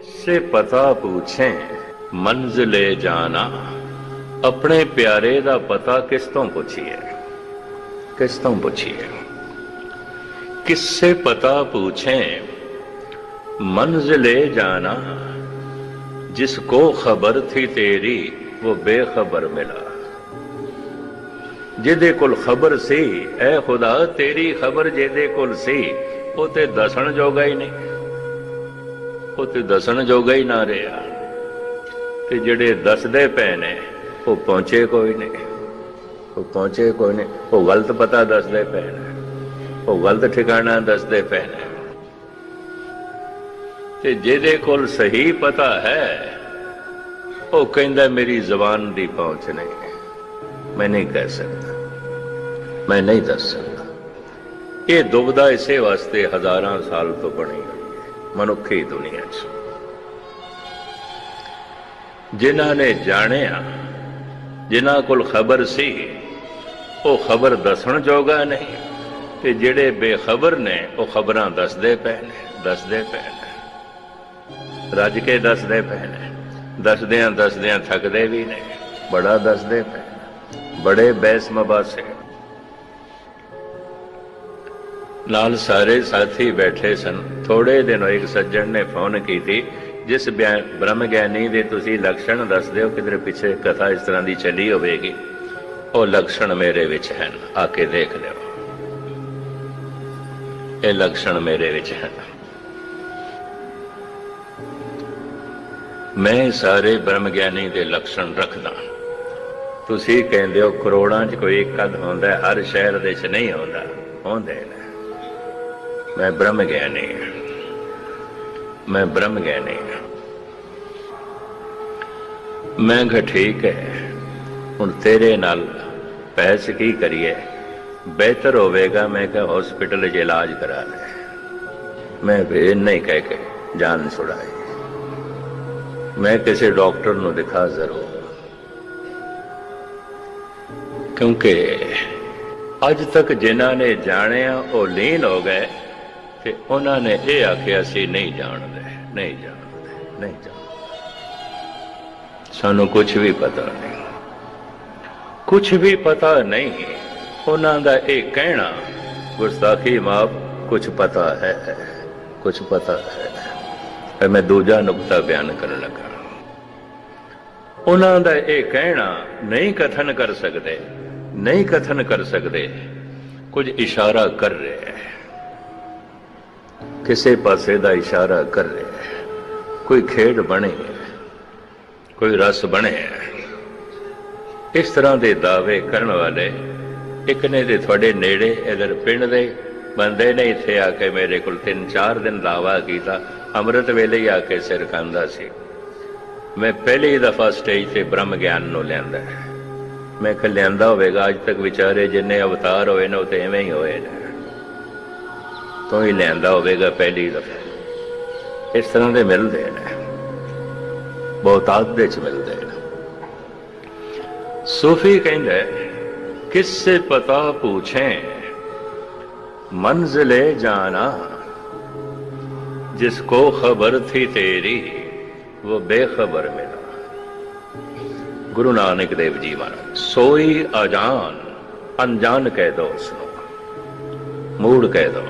से पता पूछें मंजिले जाना ਆਪਣੇ ਪਿਆਰੇ ਦਾ ਪਤਾ ਕਿਸ ਤੋਂ ਪੁੱਛੀਏ ਕਿਸ ਤੋਂ ਪੁੱਛੀਏ किससे पता पूछें मंजिले जाना जिसको खबर थी तेरी वो बेखबर मिला ਜਿਹਦੇ ਕੋਲ ਖਬਰ ਸੀ ਐ ਖੁਦਾ ਤੇਰੀ ਖਬਰ ਜਿਹਦੇ ਕੋਲ ਸੀ ਉਹ ਤੇ ਦੱਸਣ ਜੋਗਾ ਹੀ ਨਹੀਂ ਉਹ ਤੇ ਦੱਸਣ ਜੋਗਾ ਹੀ ਨਾ ਰਿਹਾ। ਤੇ ਜਿਹੜੇ ਦੱਸਦੇ ਪਏ ਨੇ, ਉਹ ਪਹੁੰਚੇ ਕੋਈ ਨਹੀਂ ਉਹ ਪਹੁੰਚੇ ਕੋਈ ਨਹੀਂ ਉਹ ਗਲਤ ਪਤਾ ਦੱਸਦੇ ਪਏ ਨੇ। ਉਹ ਗਲਤ ਠਿਕਾਣਾ ਦੱਸਦੇ ਪਏ ਨੇ। ਤੇ ਜਿਹਦੇ ਕੋਲ ਸਹੀ ਪਤਾ ਹੈ, ਉਹ ਕਹਿੰਦਾ, ਮੇਰੀ ਜ਼ਬਾਨ ਦੀ ਪਹੁੰਚ ਨਹੀਂ ਮੈਂ ਨਹੀਂ ਕਹਿ ਸਕਦਾ। ਮੈਂ ਨਹੀਂ ਦੱਸ ਸਕਦਾ। ਇਹ ਦੁਬਦਾ ਇਸੇ ਵਾਸਤੇ ਹਜ਼ਾਰਾਂ ਸਾਲ ਤੋਂ ਬਣੀ ਹੈ। ਮਨੁੱਖੀ ਦੁਨੀਆ 'ਚ। ਜਿਨ੍ਹਾਂ ਨੇ ਜਾਣਿਆ, ਜਿਨ੍ਹਾਂ ਕੋਲ ਖਬਰ ਸੀ, ਉਹ ਖਬਰ ਦੱਸਣ ਜੋਗਾ ਨਹੀਂ। ਤੇ ਜਿਹੜੇ ਬੇਖਬਰ ਨੇ, ਉਹ ਖਬਰਾਂ ਦੱਸਦੇ ਪਏ ਨੇ, ਦੱਸਦੇ ਪਏ ਨੇ। ਰੱਜ ਕੇ ਦੱਸਦੇ ਪਏ ਨੇ। ਦੱਸਦਿਆਂ ਦੱਸਦਿਆਂ ਥੱਕਦੇ ਵੀ ਨੇ। ਬੜਾ ਦੱਸਦੇ ਪਏ ਬੜੇ ਬੈਸ ਮਬਾਸੇ ਨਾਲ ਸਾਰੇ ਸਾਥੀ ਬੈਠੇ ਸਨ। ਥੋੜੇ ਦਿਨ ਇੱਕ ਸੱਜਣ ਨੇ ਫੋਨ ਕੀਤੀ, ਜਿਸ ਬਿਆਨ- ਬ੍ਰਹਮ ਗਿਆਨੀ ਦੇ ਤੁਸੀਂ ਲਕਸ਼ਣ ਦੱਸ ਦਿਓ ਕਿਧਰੇ ਪਿੱਛੇ ਕਥਾ ਇਸ ਤਰ੍ਹਾਂ ਦੀ ਚੱਲੀ ਹੋਵੇਗੀ। ਉਹ ਲਕਸ਼ਣ ਮੇਰੇ ਵਿੱਚ ਹਨ, ਆ ਕੇ ਦੇਖ ਲਿਓ। ਇਹ ਲਕਸ਼ਣ ਮੇਰੇ ਵਿੱਚ ਹਨ। ਮੈਂ ਸਾਰੇ ਬ੍ਰਹਮ ਗਿਆਨੀ ਦੇ ਲਕਸ਼ਣ ਰੱਖਦਾ ਤੁਸੀਂ ਕਹਿੰਦੇ ਹੋ ਕਰੋੜਾਂ 'ਚ ਕੋਈ ਇੱਕ ਅੱਧ ਹੁੰਦਾ, ਹਰ ਸ਼ਹਿਰ ਦੇ 'ਚ ਨਹੀਂ ਹੁੰਦਾ। ਹੁੰਦੇ ਨੇ। ਮੈਂ ਬ੍ਰਹਮ ਗਿਆਨੀ ਹਾਂ। ਮੈਂ ਬ੍ਰਹਮ ਗਿਆਨੀ ਹਾਂ। ਮੈਂ ਕਿਹਾ, ਠੀਕ ਹੈ। ਹੁਣ ਤੇਰੇ ਨਾਲ ਪੈਸ ਕੀ ਕਰੀਏ? ਬਿਹਤਰ ਹੋਵੇਗਾ। ਮੈਂ ਕਿਹਾ, ਹਸਪੀਟਲ 'ਚ ਇਲਾਜ ਕਰਾ ਲੈ। ਮੈਂ ਵੀ ਨਹੀਂ ਕਹਿ ਕੇ ਜਾਨ ਛੁਡਾਈ। ਮੈਂ ਕਿਸੇ ਡਾਕਟਰ ਨੂੰ ਦਿਖਾ ਜ਼ਰੂਰ। ਕਿਉਂਕਿ ਅੱਜ ਤੱਕ ਜਿਨ੍ਹਾਂ ਨੇ ਜਾਣਿਆ, ਉਹ ਲੀਨ ਹੋ ਗਏ। ਤੇ ਉਹਨਾਂ ਨੇ ਇਹ ਆਖਿਆ ਸੀ, ਨਹੀਂ ਜਾਣਦੇ ਨਹੀਂ ਜਾਣਦੇ ਨਹੀਂ ਜਾਣਦੇ। ਸਾਨੂੰ ਕੁਝ ਵੀ ਪਤਾ ਨਹੀਂ। ਕੁਝ ਵੀ ਪਤਾ ਨਹੀਂ, ਉਹਨਾਂ ਦਾ ਇਹ ਕਹਿਣਾ, ਗੁਸਤਾਖੀ ਮਾਫ ਕੁਝ ਪਤਾ ਹੈ ਕੁਝ ਪਤਾ ਹੈ। ਫਿਰ ਮੈਂ ਦੂਜਾ ਨੁਕਤਾ ਬਿਆਨ ਕਰਨ ਲੱਗਾ। ਉਹਨਾਂ ਦਾ ਇਹ ਕਹਿਣਾ, ਨਹੀਂ ਕਥਨ ਕਰ ਸਕਦੇ, ਨਹੀਂ ਕਥਨ ਕਰ ਸਕਦੇ, ਕੁਝ ਇਸ਼ਾਰਾ ਕਰ ਰਿਹਾ। ਹੈ ਕਿਸੇ ਪਾਸੇ ਦਾ ਇਸ਼ਾਰਾ ਕਰ ਰਿਹਾ ਹੈ। ਕੋਈ ਖੇਡ ਬਣੇ ਹੈ, ਕੋਈ ਰਸ ਬਣੇ ਹੈ। ਇਸ ਤਰ੍ਹਾਂ ਦੇ ਦਾਅਵੇ ਕਰਨ ਵਾਲੇ ਇੱਕ ਨੇ ਤੇ ਤੁਹਾਡੇ ਨੇੜੇ, ਇਧਰ ਪਿੰਡ ਦੇ ਬੰਦੇ ਨੇ ਇੱਥੇ ਆ ਕੇ ਮੇਰੇ ਕੋਲ ਤਿੰਨ ਚਾਰ ਦਿਨ ਦਾਵਾ ਕੀਤਾ, ਅੰਮ੍ਰਿਤ ਵੇਲੇ ਹੀ ਆ ਕੇ ਸਿਰ ਖਾਂਦਾ ਸੀ। ਮੈਂ ਪਹਿਲੀ ਦਫਾ ਸਟੇਜ ਤੇ ਬ੍ਰਹਮ ਗਿਆਨ ਨੂੰ ਲਿਆਂਦਾ। ਮੈਂ ਕਿ ਲਿਆਂਦਾ ਹੋਵੇਗਾ, ਅੱਜ ਤੱਕ ਵਿਚਾਰੇ ਜਿੰਨੇ ਅਵਤਾਰ ਹੋਏ ਨੇ, ਉਹ ਤੇ ਐਵੇਂ ਹੀ ਹੋਏ ਨੇ। ਤੋਂ ਹੀ ਲੈਂਦਾ ਹੋਵੇਗਾ ਪਹਿਲੀ ਦਫਾ। ਇਸ ਤਰ੍ਹਾਂ ਦੇ ਮਿਲਦੇ ਨੇ। ਬਹੁਤਾਤ ਦੇ ਚ ਮਿਲਦੇ ਨੇ। ਸੂਫੀ ਕਹਿੰਦੇ, ਕਿਸ ਸੇ ਪਤਾ ਪੁੱਛੇ, ਮੰਜ਼ਲੇ ਜਾਣਾ, ਜਿਸ ਕੋ ਖਬਰ ਥੀ ਤੇਰੀ ਉਹ ਬੇਖਬਰ ਮਿਲਾ। ਗੁਰੂ ਨਾਨਕ ਦੇਵ ਜੀ ਮਹਾਰਾਜ, ਸੋਈ ਅਜਾਨ ਅਨਜਾਨ ਕਹਿ ਦੋ ਉਸ ਨੂੰ ਮੂੜ ਕਹਿ ਦੋ।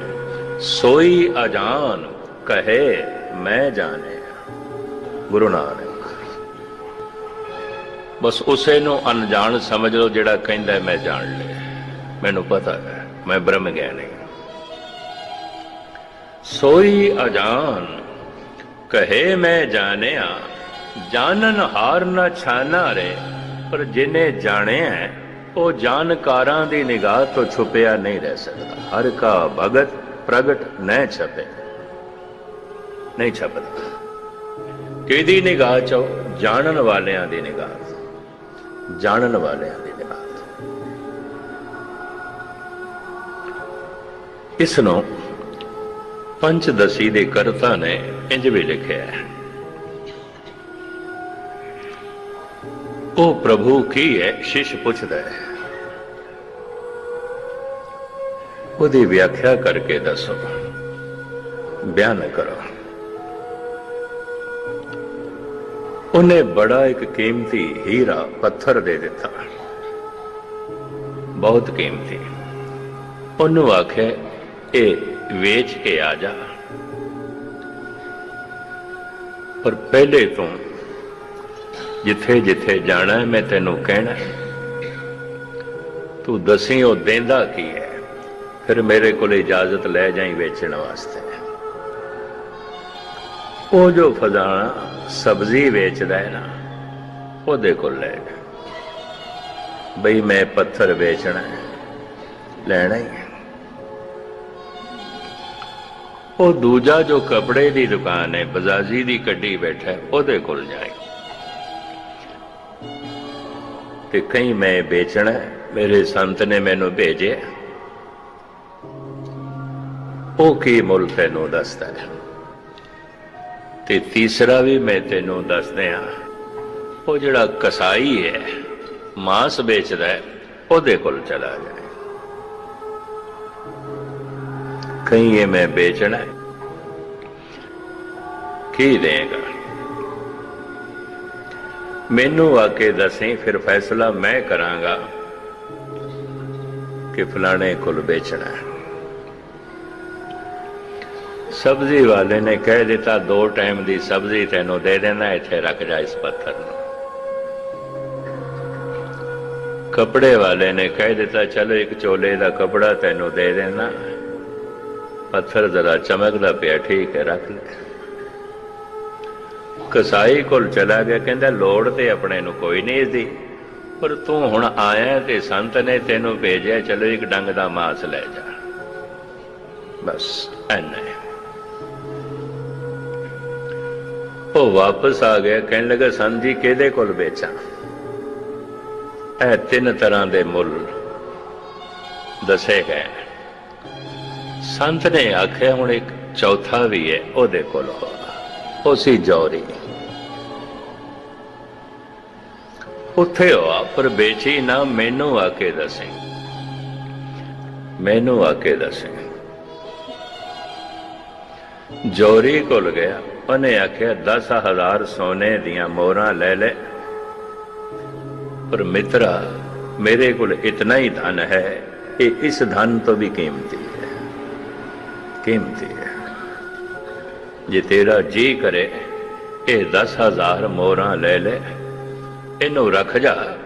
ਸੋਈ ਅਜਾਨ ਕਹੇ ਮੈਂ ਜਾਣੇ ਗੁਰੂ ਨਾਨਕ। ਬਸ ਉਸੇ ਨੂੰ ਅਣਜਾਣ ਸਮਝ ਲਓ ਜਿਹੜਾ ਕਹਿੰਦਾ ਮੈਂ ਜਾਣ ਲਿਆ। ਮੈਨੂੰ ਪਤਾ ਹੈ, ਮੈਂ ਬ੍ਰਹਮ ਗਿਆਨੀ। ਸੋਈ ਅਜਾਨ ਕਹੇ ਮੈਂ ਜਾਣਿਆ, ਜਾਣਨ ਹਾਰ ਨਾ ਛਾਨਾ ਰੇ, ਪਰ ਜਿਨੇ ਜਾਣਿਆ ਉਹ ਜਾਣਕਾਰਾਂ ਦੀ ਨਿਗਾਹ ਤੋਂ ਛੁਪਿਆ ਨਹੀਂ ਰਹਿ ਸਕਦਾ। ਹਰ ਕਾ ਭਗਤ ਪ੍ਰਗਟ ਨਹਿ ਛਪੇ। ਨਹੀਂ ਛਪਦਾ। ਕਿਹਦੀ ਨਿਗਾਹ ਚੋਂ ਜਾਣਨ ਵਾਲਿਆਂ ਦੀ ਨਿਗਾਹ ਤੋਂ। ਜਾਣਨ ਵਾਲਿਆਂ ਦੀ ਨਿਗਾਹ ਇਸ ਨੂੰ ਪੰਚਦਸੀ ਦੇ ਕਰਤਾ ਨੇ ਇੰਜ ਵੀ ਲਿਖਿਆ ਹੈ। ਉਹ ਪ੍ਰਭੂ ਕੀ ਹੈ? ਸ਼ਿਸ਼ ਪੁੱਛਦਾ ਹੈ। ਉਹਦੀ ਵਿਆਖਿਆ ਕਰਕੇ ਦੱਸੋ। ਬਿਆਨ ਕਰੋ। ਉਹਨੇ ਬੜਾ ਇੱਕ ਕੀਮਤੀ ਹੀਰਾ ਪੱਥਰ ਦੇ ਦਿੱਤਾ। ਬਹੁਤ ਕੀਮਤੀ। ਉਹਨੂੰ ਆਖਿਆ ਇਹ ਵੇਚ ਕੇ ਆ ਜਾ। ਪਰ ਪਹਿਲੇ ਤੋਂ ਜਿੱਥੇ ਜਿੱਥੇ ਜਾਣਾ ਮੈਂ ਤੈਨੂੰ ਕਹਿਣਾ ਤੂੰ ਦਸੀਂ ਉਹ ਦੇਂਦਾ ਕੀ ਹੈ? ਫਿਰ ਮੇਰੇ ਕੋਲ ਇਜਾਜ਼ਤ ਲੈ ਜਾਈ ਵੇਚਣ ਵਾਸਤੇ। ਉਹ ਜੋ ਫਜਾਣਾ ਸਬਜ਼ੀ ਵੇਚਦਾ ਹੈ ਨਾ, ਉਹਦੇ ਕੋਲ ਲੈ ਜਾ। ਬਈ ਮੈਂ ਪੱਥਰ ਵੇਚਣਾ ਹੈ, ਲੈਣਾ ਹੀ ਹੈ। ਉਹ ਦੂਜਾ ਜੋ ਕਪੜੇ ਦੀ ਦੁਕਾਨ ਹੈ, ਬਜ਼ਾਜੀ ਦੀ ਕੱਢੀ ਬੈਠਾ ਉਹਦੇ ਕੋਲ ਜਾਏ ਤੇ ਕहीं ਮੈਂ ਵੇਚਣਾ ਮੇਰੇ ਸੰਤ ਨੇ ਮੈਨੂੰ ਭੇਜਿਆ। ਉਹ ਕੀ ਮੁੱਲ ਤੈਨੂੰ ਦੱਸਦਾ ਤੇ ਤੀਸਰਾ ਵੀ ਮੈਂ ਤੈਨੂੰ ਦੱਸ ਦਿਆਂ ਉਹ ਜਿਹੜਾ ਕਸਾਈ ਹੈ ਮਾਸ ਵੇਚਦਾ ਹੈ ਉਹਦੇ ਕੋਲ ਚਲਾ ਜਾਏ ਕहीं ਇਹ ਮੈਂ ਵੇਚਣਾ ਕੀ ਦੇਗਾ ਮੈਨੂੰ ਆ ਕੇ ਦੱਸੇ ਫਿਰ ਫੈਸਲਾ ਮੈਂ ਕਰਾਂਗਾ ਕਿ ਫਲਾਣੇ ਕੋਲ ਵੇਚਣਾ ਹੈ ਸਬਜ਼ੀ ਵਾਲੇ ਨੇ ਕਹਿ ਦਿੱਤਾ, ਦੋ ਟਾਈਮ ਦੀ ਸਬਜ਼ੀ ਤੈਨੂੰ ਦੇ ਦੇਣਾ, ਇੱਥੇ ਰੱਖ ਜਾ ਇਸ ਪੱਥਰ ਨੂੰ। ਕਪੜੇ ਵਾਲੇ ਨੇ ਕਹਿ ਦਿੱਤਾ, ਚਲੋ ਇੱਕ ਚੋਲੇ ਦਾ ਕਪੜਾ ਤੈਨੂੰ ਦੇ ਦੇਣਾ। ਪੱਥਰ ਜ਼ਰਾ ਚਮਕਦਾ ਪਿਆ, ਠੀਕ ਹੈ, ਰੱਖ ਲੈ। ਕਸਾਈ ਕੋਲ ਚਲਾ ਗਿਆ, ਕਹਿੰਦਾ, ਲੋੜ ਤੇ ਆਪਣੇ ਨੂੰ ਕੋਈ ਨਹੀਂ ਇਸਦੀ ਪਰ ਤੂੰ ਹੁਣ ਆਇਆ ਤੇ ਸੰਤ ਨੇ ਤੈਨੂੰ ਭੇਜਿਆ, ਚਲੋ ਇੱਕ ਡੰਗ ਦਾ ਮਾਸ ਲੈ ਜਾ। ਬਸ, ਐਨਾ ਉਹ ਵਾਪਸ ਆ ਗਿਆ, ਕਹਿਣ ਲੱਗਾ, ਸੰਤ ਜੀ, ਕਿਹਦੇ ਕੋਲ ਵੇਚਾਂ? ਇਹ ਤਿੰਨ ਤਰ੍ਹਾਂ ਦੇ ਮੁੱਲ ਦੱਸੇ ਗਏ ਸੰਤ ਨੇ ਆਖਿਆ, ਹੁਣ ਇੱਕ ਚੌਥਾ ਵੀ ਹੈ, ਉਹਦੇ ਕੋਲ ਹੋ ਉਹ ਜੌਰੀ ਉੱਥੇ ਹੋਆ ਪਰ ਵੇਚੀ ਨਾ, ਮੈਨੂੰ ਆ ਕੇ ਦੱਸੇ। ਮੈਨੂੰ ਆ ਕੇ ਦੱਸੇ। ਜੌਰੀ ਕੋਲ ਗਿਆ। ਉਹਨੇ ਆਖਿਆ 10000 ਸੋਨੇ ਦੀਆਂ ਮੋਹਰਾਂ ਲੈ ਲੈ। ਪਰ ਮਿੱਤਰਾ, ਮੇਰੇ ਕੋਲ ਇਤਨਾ ਹੀ ਧਨ ਹੈ ਇਹ ਇਸ ਧਨ ਤੋਂ ਵੀ ਕੀਮਤੀ ਹੈ। ਕੀਮਤੀ ਹੈ। ਜੇ ਤੇਰਾ ਜੀ ਕਰੇ, ਇਹ 10000 ਮੋਹਰਾਂ ਲੈ ਲੈ। ਇਹਨੂੰ ਰੱਖ ਜਾ,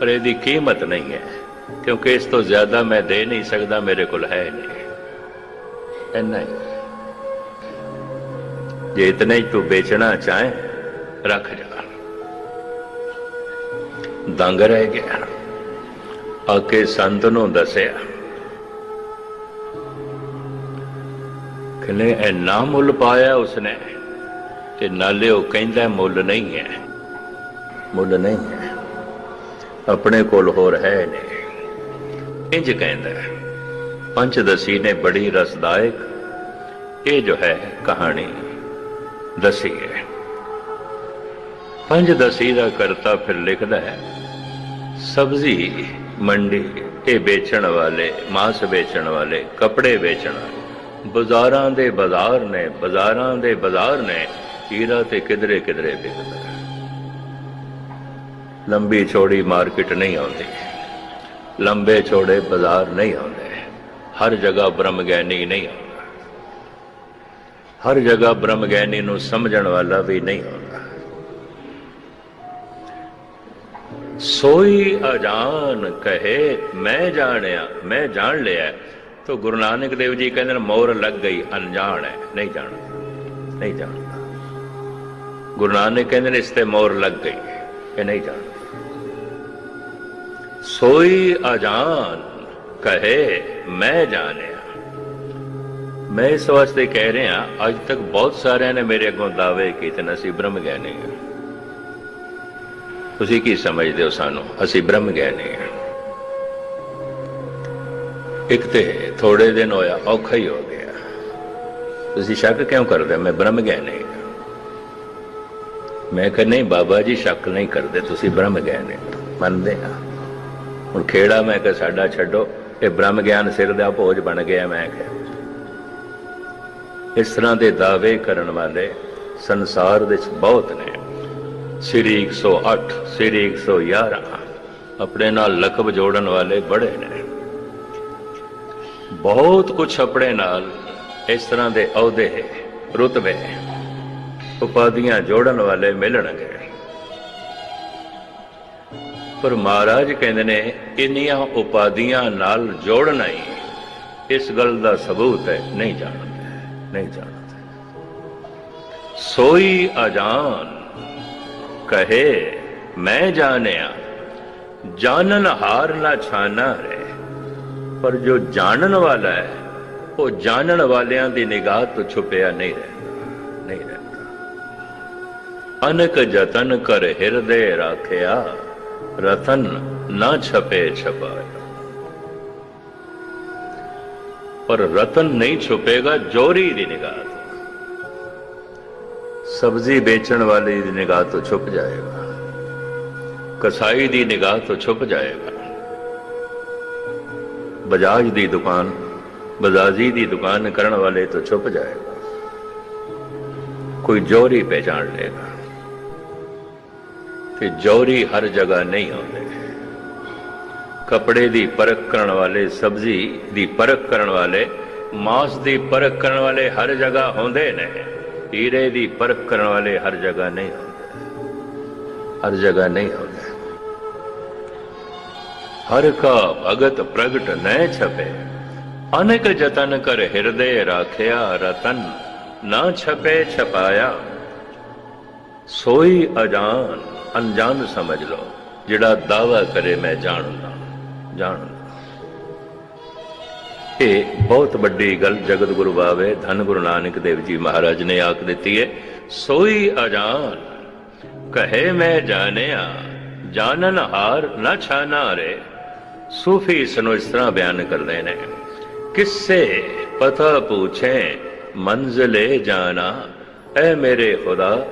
ਪਰ ਇਹਦੀ ਕੀਮਤ ਨਹੀਂ ਹੈ, ਕਿਉਂਕਿ ਇਸ ਤੋਂ ਜ਼ਿਆਦਾ ਮੈਂ ਦੇ ਨਹੀਂ ਸਕਦਾ, ਮੇਰੇ ਕੋਲ ਹੈ ਨਹੀਂ। ਇੰਨਾ ਹੀ। ਜੇ ਇਤਨਾ ਹੀ ਤੂੰ ਵੇਚਣਾ ਚਾਹੇ, ਰੱਖ ਜਾ ਦੰਗ ਰਹਿ ਗਿਆ। ਆ ਸੰਤ ਨੂੰ ਦੱਸਿਆ ਕਹਿੰਦੇ ਇੰਨਾ ਮੁੱਲ ਪਾਇਆ ਉਸਨੇ ਤੇ ਨਾਲੇ ਉਹ ਕਹਿੰਦਾ ਮੁੱਲ ਨਹੀਂ ਹੈ। ਮੁੱਲ ਨਹੀਂ ਹੈ? ਆਪਣੇ ਕੋਲ ਹੋਰ ਹੈ ਨਹੀਂ ਇੰਜ ਕਹਿੰਦਾ ਪੰਚਦਸੀ ਨੇ ਬੜੀ ਰਸਦਾਇਕ, ਇਹ ਜੋ ਹੈ ਕਹਾਣੀ। ਦਸੀ ਹੈ ਪੰਚਦਸੀ ਦਾ ਕਰਤਾ ਫਿਰ ਲਿਖਦਾ ਹੈ, ਸਬਜ਼ੀ ਮੰਡੀ ਇਹ ਵੇਚਣ ਵਾਲੇ, ਮਾਸ ਵੇਚਣ ਵਾਲੇ, ਕੱਪੜੇ ਵੇਚਣ ਵਾਲੇ, ਬਾਜ਼ਾਰਾਂ ਦੇ ਬਾਜ਼ਾਰ ਨੇ, ਬਾਜ਼ਾਰਾਂ ਦੇ ਬਾਜ਼ਾਰ ਨੇ ਹੀਰਾ ਤੇ ਕਿਧਰੇ ਕਿਧਰੇ ਵਿਕਦਾ ਲੰਬੀ ਚੌੜੀ ਮਾਰਕੀਟ ਨਹੀਂ ਆਉਂਦੀ, ਲੰਬੇ ਚੌੜੇ ਬਾਜ਼ਾਰ ਨਹੀਂ ਆਉਂਦੇ, ਹਰ ਜਗ੍ਹਾ ਬ੍ਰਹਮ ਗਿਆਨੀ ਨਹੀਂ ਆਉਂਦੇ। ਹਰ ਜਗ੍ਹਾ ਬ੍ਰਹਮ ਗਿਆਨੀ ਨੂੰ ਸਮਝਣ ਵਾਲਾ ਵੀ ਨਹੀਂ ਆਉਂਦਾ ਸੋਈ ਅਜਾਨ ਕਹੇ, ਮੈਂ ਜਾਣਿਆ, ਮੈਂ ਜਾਣ ਲਿਆ। ਤੋ ਗੁਰੂ ਨਾਨਕ ਦੇਵ ਜੀ ਕਹਿੰਦੇ ਨੇ ਮੋਹਰ ਲੱਗ ਗਈ, ਅਣਜਾਣ ਹੈ, ਨਹੀਂ ਜਾਣਦਾ ਨਹੀਂ ਜਾਣਦਾ। ਗੁਰੂ ਨਾਨਕ ਕਹਿੰਦੇ ਨੇ, ਇਸ ਤੇ ਮੋਹਰ ਲੱਗ ਗਈ, ਇਹ ਨਹੀਂ ਜਾਣਦਾ। ਸੋਈ ਅਜਾਨ ਕਹੇ, ਮੈਂ ਜਾਣਿਆ ਮੈਂ ਇਸ ਵਾਸਤੇ ਕਹਿ ਰਿਹਾ, ਅੱਜ ਤੱਕ ਬਹੁਤ ਸਾਰਿਆਂ ਨੇ ਮੇਰੇ ਅੱਗੋਂ ਦਾਅਵੇ ਕੀਤੇ ਨੇ, ਅਸੀਂ ਬ੍ਰਹਮ ਗਿਆਨੀ ਹਾਂ। ਤੁਸੀਂ ਕੀ ਸਮਝਦੇ ਹੋ ਸਾਨੂੰ? ਅਸੀਂ ਬ੍ਰਹਮ ਗਿਆਨੀ ਹਾਂ। ਇੱਕ ਤੇ ਥੋੜੇ ਦਿਨ ਹੋਇਆ, ਔਖਾ ਹੀ ਹੋ ਗਿਆ। ਤੁਸੀਂ ਸ਼ੱਕ ਕਿਉਂ ਕਰਦੇ? ਮੈਂ ਬ੍ਰਹਮ ਗਿਆਨੀ ਹਾਂ। ਮੈਂ ਕਿਹਾ, ਨਹੀਂ ਬਾਬਾ ਜੀ, ਸ਼ੱਕ ਨਹੀਂ ਕਰਦੇ, ਤੁਸੀਂ ਬ੍ਰਹਮ ਗਿਆਨੀ ਮੰਨਦੇ ਆ ਹੁਣ ਖੇੜਾ ਮੈਂ ਕਿ ਸਾਡਾ ਛੱਡੋ। ਇਹ ਬ੍ਰਹਮ ਗਿਆਨ ਸਿਰ ਦਾ ਭੋਜ ਬਣ ਗਿਆ, ਮੈਂ ਕਿਹਾ। ਇਸ ਤਰ੍ਹਾਂ ਦੇ ਦਾਅਵੇ ਕਰਨ ਵਾਲੇ ਸੰਸਾਰ ਵਿੱਚ ਬਹੁਤ ਨੇ। ਸ੍ਰੀ 108 ਸ੍ਰੀ 111 ਆਪਣੇ ਨਾਲ ਲਕਬ ਜੋੜਨ ਵਾਲੇ ਬੜੇ ਨੇ। ਬਹੁਤ ਕੁਝ ਆਪਣੇ ਨਾਲ ਇਸ ਤਰ੍ਹਾਂ ਦੇ ਅਹੁਦੇ, ਰੁਤਬੇ, ਉਪਾਧੀਆਂ ਜੋੜਨ ਵਾਲੇ ਮਿਲਣਗੇ। ਪਰ ਮਹਾਰਾਜ ਕਹਿੰਦੇ ਨੇ, ਇੰਨੀਆਂ ਉਪਾਧੀਆਂ ਨਾਲ ਜੋੜਨਾ ਹੀ ਇਸ ਗੱਲ ਦਾ ਸਬੂਤ ਹੈ, ਨਹੀਂ ਜਾਣਦਾ। ਨਹੀਂ ਜਾਣਦੇ। ਸੋਈ ਅਜਾਨ ਕਹੇ, ਮੈਂ ਜਾਣਿਆ, ਜਾਣਨ ਹਾਰ ਨਾ ਛਾਨਾ ਰੇ। ਪਰ ਜੋ ਜਾਣਨ ਵਾਲਾ ਹੈ, ਉਹ ਜਾਣਨ ਵਾਲਿਆਂ ਦੀ ਨਿਗਾਹ ਤੋਂ ਛੁਪਿਆ ਨਹੀਂ ਰਹਿੰਦਾ ਨਹੀਂ ਰਹਿੰਦਾ। ਅਨਕ ਜਤਨ ਕਰ ਹਿਰਦੇ ਰਾਖਿਆ, ਰਤਨ ਨਾ ਛਪੇ ਛਪਾਇਆ। ਪਰ ਰਤਨ ਨਹੀਂ ਛੁਪੇਗਾ, ਜੋਰੀ ਦੀ ਨਿਗਾਹ ਤੋਂ। ਸਬਜ਼ੀ ਵੇਚਣ ਵਾਲੇ ਦੀ ਨਿਗਾਹ ਤੋਂ ਛੁਪ ਜਾਏਗਾ। ਕਸਾਈ ਦੀ ਨਿਗਾਹ ਤੋਂ ਛੁਪ ਜਾਏਗਾ। ਬਜਾਜ ਦੀ ਦੁਕਾਨ, ਬਜ਼ਾਜੀ ਦੀ ਦੁਕਾਨ ਕਰਨ ਵਾਲੇ ਤੋਂ ਛੁਪ ਜਾਏਗਾ। ਕੋਈ ਜੋਰੀ ਪਹਿਚਾਣ ਲੇਗਾ ਤੇ ਜੋਰੀ ਹਰ ਜਗ੍ਹਾ ਨਹੀਂ ਆਉਂਦੇ। ਕਪੜੇ ਦੀ ਪਰਖ ਕਰਨ ਵਾਲੇ, ਸਬਜ਼ੀ ਦੀ ਪਰਖ ਕਰਨ ਵਾਲੇ, ਮਾਸ ਦੀ ਪਰਖ ਕਰਨ ਵਾਲੇ ਹਰ ਜਗ੍ਹਾ ਹੁੰਦੇ ਨੇ। ਹੀਰੇ ਦੀ ਪਰਖ ਕਰਨ ਵਾਲੇ ਹਰ ਜਗ੍ਹਾ ਨਹੀਂ ਹੁੰਦੇ। ਹਰ ਜਗ੍ਹਾ ਨਹੀਂ ਹੁੰਦੇ। ਹਰ ਕਾ ਭਗਤ ਪ੍ਰਗਟ ਨੈ ਛਪੇ। ਅਨੇਕ ਜਤਨ ਕਰ ਹਿਰਦੇ ਰਾਖਿਆ ਰਤਨ, ਨਾ ਛਪੇ ਛਪਾਇਆ। ਸੋਈ ਅਜਾਨ, ਅਣਜਾਣ ਸਮਝ ਲਓ, ਜਿਹੜਾ ਦਾਵਾ ਕਰੇ ਮੈਂ ਜਾਣਦਾ। ਜਾਣਦਾ ਇਹ ਬਹੁਤ ਵੱਡੀ ਗੱਲ ਜਗਤ ਗੁਰੂ ਬਾਵੇ ਧੰਨ ਗੁਰੂ ਨਾਨਕ ਦੇਵ ਜੀ ਮਹਾਰਾਜ ਨੇ ਆਖ ਦਿੱਤੀ ਹੈ, ਸੋਈ ਅਜਾਨ, ਕਹੇ ਮੈਂ ਜਾਣਿਆ, ਜਾਣਨ ਹਾਰ ਨਾ ਛਾਨਾ ਰੇ ਸੂਫੀ ਇਸ ਨੂੰ ਇਸ ਤਰ੍ਹਾਂ ਬਿਆਨ ਕਰਦੇ ਨੇ ਕਿਸਸੇ ਪਤਾ ਪੁੱਛੇ, ਮੰਜ਼ਲੇ ਜਾਣਾ, ਐ ਮੇਰੇ ਖੁਦਾ,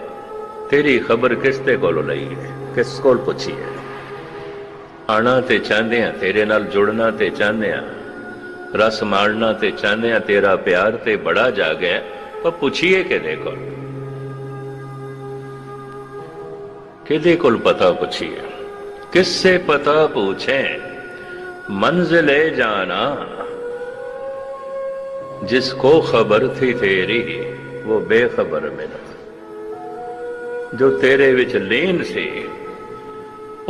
ਤੇਰੀ ਖਬਰ ਕਿਸ ਤੇ ਕੋਲੋਂ ਲਈ ਹੈ? ਕਿਸ ਕੋਲ ਪੁੱਛੀ ਹੈ? ਆਣਾ ਤੇ ਚਾਹਦੇ ਆ, ਤੇਰੇ ਨਾਲ ਜੁੜਨਾ ਤੇ ਚਾਹਦੇ ਆ। ਰਸ ਮਾਣਨਾ ਤੇ ਚਾਹਦੇ ਆ, ਤੇਰਾ ਪਿਆਰ ਤੇ ਬੜਾ ਜਾਗਿਆ ਪਰ ਪੁੱਛੀਏ ਕਿਹਦੇ ਕੋਲ? ਕਿਹਦੇ ਕੋਲ ਪਤਾ ਪੁੱਛੀਏ? ਕਿਸਸੇ ਪਤਾ ਪੁੱਛੇ? ਮੰਜ਼ਿਲੇ ਜਾਣਾ। ਜਿਸ ਕੋ ਖਬਰ ਥੀ ਤੇਰੀ, ਉਹ ਬੇਖਬਰ ਮਿਲਾ ਜੋ ਤੇਰੇ ਵਿੱਚ ਲੀਨ ਸੀ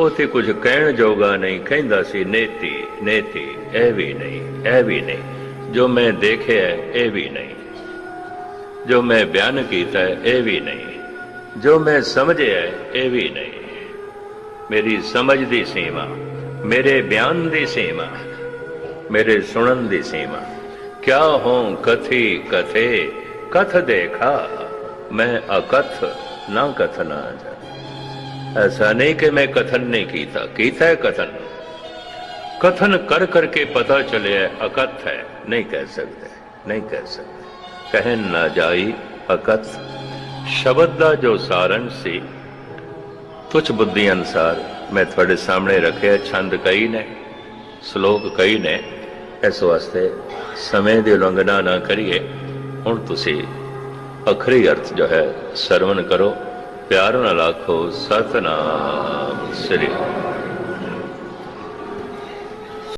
ओते कुछ कहण जोगा नहीं, कहिंदा सी, नेती नेती भी नहीं ए भी नहीं, जो मैं देखे है ए भी नहीं, जो मैं बयान कीता है ए भी नहीं, जो मैं समझे है ए भी नहीं, मेरी समझ दी सीमा, मेरे बयान दी सीमा, मेरे सुन दी सीमा, क्या हो कथी, कथे, कथ देखा, मैं अकथ ना कथ ना जा। ऐसा नहीं कि मैं कथन नहीं कीता कीता है कथन कथन कर करके पता चले अकथ है नहीं कह सकते नहीं कह सकते कहन ना जाई अकथ ਸ਼ਬਦ ਦਾ ਜੋ ਸਾਰੰਸ਼ ਸੀ ਤੁਛ ਬੁੱਧੀ ਅਨਸਾਰ ਮੈਂ ਤੁਹਾਡੇ ਸਾਹਮਣੇ ਰੱਖਿਆ ਛੰਦ ਕਈ ਨੇ ਸ਼ਲੋਕ ਕਈ ਨੇ ਇਸ ਵਾਸਤੇ ਸਮੇਂ ਦੀ ਉਲੰਘਣਾ ਨਾ ਕਰੀਏ ਹੁਣ ਤੁਸੀਂ ਅਖਰੀ ਅਰਥ ਜੋ ਹੈ ਸਰਵਨ ਕਰੋ ਪਿਆਰ ਨਾਲ ਆਖੋ ਸਤਨਾਮ ਸ੍ਰੀ